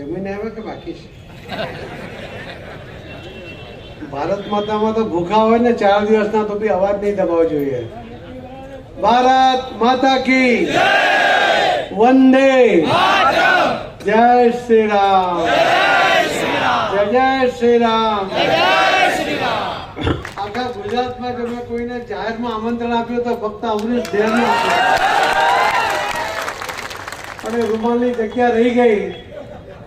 જમીને આવે કે બાકી છે? ભારત માતામાં તો ભૂખા હોય ને ચાર દિવસના તો બી અવાજ નહીં દબાવવો જોઈએ. ભારત માતા કી વંદે જય શ્રી રામ! જય જય શ્રી રામ! આખા ગુજરાતમાં જો મેં કોઈને જાહેરમાં આમંત્રણ આપ્યું તો ફક્ત અમરીશ ધ્યાન એ રૂમાલની જગ્યા રહી ગઈ.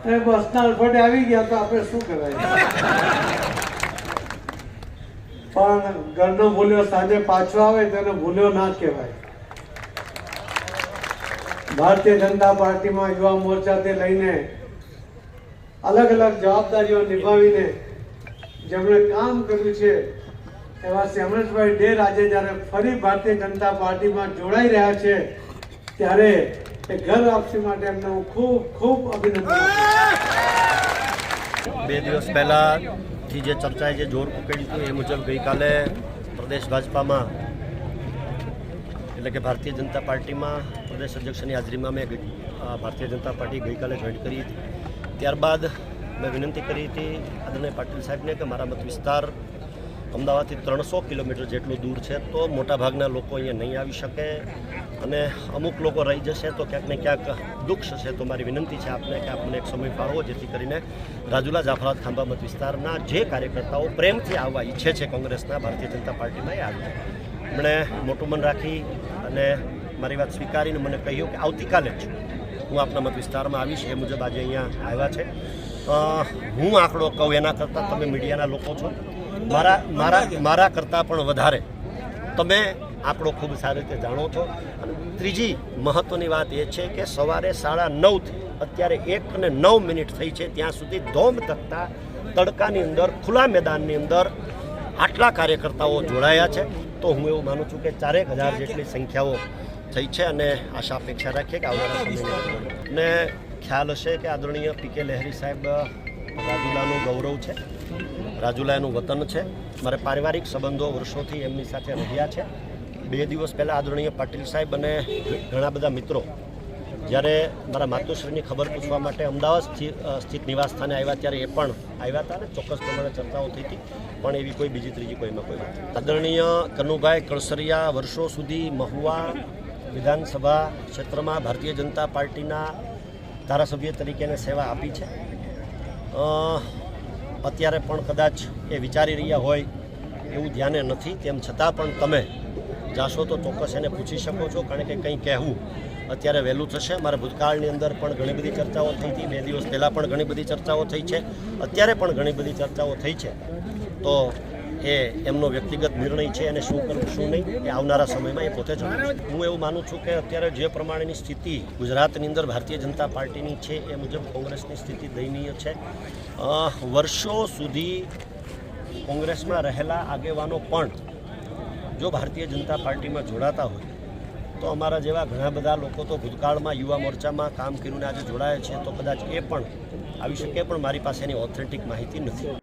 અને બસના અલફટે આવી ગયા તો આપણે શું કરાય? પણ ઘરનો ભૂલ્યો સાંજે પાછો આવે તેને ભૂલ્યો ના કહેવાય. ભારતીય જનતા પાર્ટીમાં યુવા મોરચાથી લઈને અલગ અલગ જવાબદારીઓ નિભાવીને જેમણે કામ કર્યું છે, એવા શ્યામરેશભાઈ ડેર આજે જ્યારે ફરી ભારતીય જનતા પાર્ટીમાં જોડાઈ રહ્યા છે ત્યારે એ ઘર વાપસી માટે એમને હું ખૂબ ખૂબ અભિનંદન બે દિવસ પહેલાંથી જે ચર્ચાએ જે જોર પકડ્યું હતું એ મુજબ ગઈકાલે પ્રદેશ ભાજપામાં, એટલે કે ભારતીય જનતા પાર્ટીમાં, પ્રદેશ અધ્યક્ષની હાજરીમાં મેં ભારતીય જનતા પાર્ટી ગઈકાલે જોઈન કરી હતી. ત્યારબાદ મેં વિનંતી કરી હતી આદરણીય પાટીલ સાહેબને કે મારા મત વિસ્તાર અમદાવાદથી ત્રણસો કિલોમીટર જેટલું દૂર છે, તો મોટાભાગના લોકો અહીંયા નહીં આવી શકે અને અમુક લોકો રહી જશે તો ક્યાંક ને ક્યાંક દુઃખ થશે. તો મારી વિનંતી છે આપને કે આપને એક સમય ફાળવો, જેથી કરીને રાજુલા જાફરાત ખાંભામત વિસ્તારના જે કાર્યકર્તાઓ પ્રેમથી આવવા ઈચ્છે છે કોંગ્રેસના, ભારતીય જનતા પાર્ટીમાં એ આવી એમણે મોટું મન રાખી અને મારી વાત સ્વીકારીને મને કહ્યું કે આવતીકાલે જ હું આપના મત વિસ્તારમાં આવીશ. એ મુજબ આજે અહીંયા આવ્યા છે. હું આંકડો કહું એના કરતાં તમે મીડિયાના લોકો છો. મારા મારા મારા કરતાં પણ વધારે. તમે આંકડો ખૂબ સારી રીતે જાણો છો. અને ત્રીજી મહત્ત્વની વાત એ છે કે સવારે સાડા નવથી અત્યારે એક અને નવ મિનિટ થઈ છે. ત્યાં સુધી ધોમ તકતા તડકાની અંદર ખુલ્લા મેદાનની અંદર આટલા કાર્યકર્તાઓ જોડાયા છે. તો હું એવું માનું છું કે ચારેક હજાર જેટલી સંખ્યાઓ થઈ છે અને આશા અપેક્ષા રાખીએ કે આવનારા સમયમાં ને ખ્યાલ હશે કે આદરણીય પી કે લહેરી સાહેબ રાજુલાનું ગૌરવ છે. રાજુલા એનું વતન છે. મારે પારિવારિક સંબંધો વર્ષોથી એમની સાથે રહ્યા છે. બે દિવસ પહેલાં આદરણીય પાટીલ સાહેબ અને ઘણા બધા મિત્રો જ્યારે મારા માતુશ્રીની ખબર પૂછવા માટે અમદાવાદ સ્થિ- સ્થિત નિવાસ સ્થાને આવ્યા ત્યારે એ પણ આવ્યા હતા અને ચોક્કસ પ્રમાણે ચર્ચાઓ થઈ હતી. પણ એવી કોઈ બીજી ત્રીજી કોઈમાં કોઈ વાત આદરણીય કનુભાઈ કળસરિયા વર્ષો સુધી મહુવા વિધાનસભા ક્ષેત્રમાં ભારતીય જનતા પાર્ટીના ધારાસભ્ય તરીકે એને સેવા આપી છે. અત્યારે પણ કદાચ એ વિચારી રહ્યા હોય એવું ધ્યાને નથી. તેમ છતાં પણ તમે જાશો તો ચોક્કસ એને પૂછી શકો છો. કારણ કે કંઈ કહેવું અત્યારે વહેલું થશે. મારા ભૂતકાળની અંદર પણ ઘણી બધી ચર્ચાઓ થઈ હતી. બે દિવસ પહેલાં પણ ઘણી બધી ચર્ચાઓ થઈ છે. અત્યારે પણ ઘણી બધી ચર્ચાઓ થઈ છે. તો એ એમનો વ્યક્તિગત નિર્ણય છે અને શું કરવું, શું નહીં, એ આવનારા સમયમાં એ પોતે જણાવે હું એવું માનું છું કે અત્યારે જે પ્રમાણેની સ્થિતિ ગુજરાતની અંદર ભારતીય જનતા પાર્ટીની છે, એ મુજબ કોંગ્રેસની સ્થિતિ દયનીય છે. વર્ષો સુધી કોંગ્રેસમાં રહેલા આગેવાનો પણ જો ભારતીય જનતા પાર્ટીમાં જોડાતા હોય, તો અમારા જેવા ઘણા બધા લોકો તો ભૂતકાળમાં યુવા મોરચામાં કામ કરીને આજે જોડાયા છે, તો કદાચ એ પણ આવી શકે, પણ મારી પાસે એની ઓથેન્ટિક માહિતી નથી.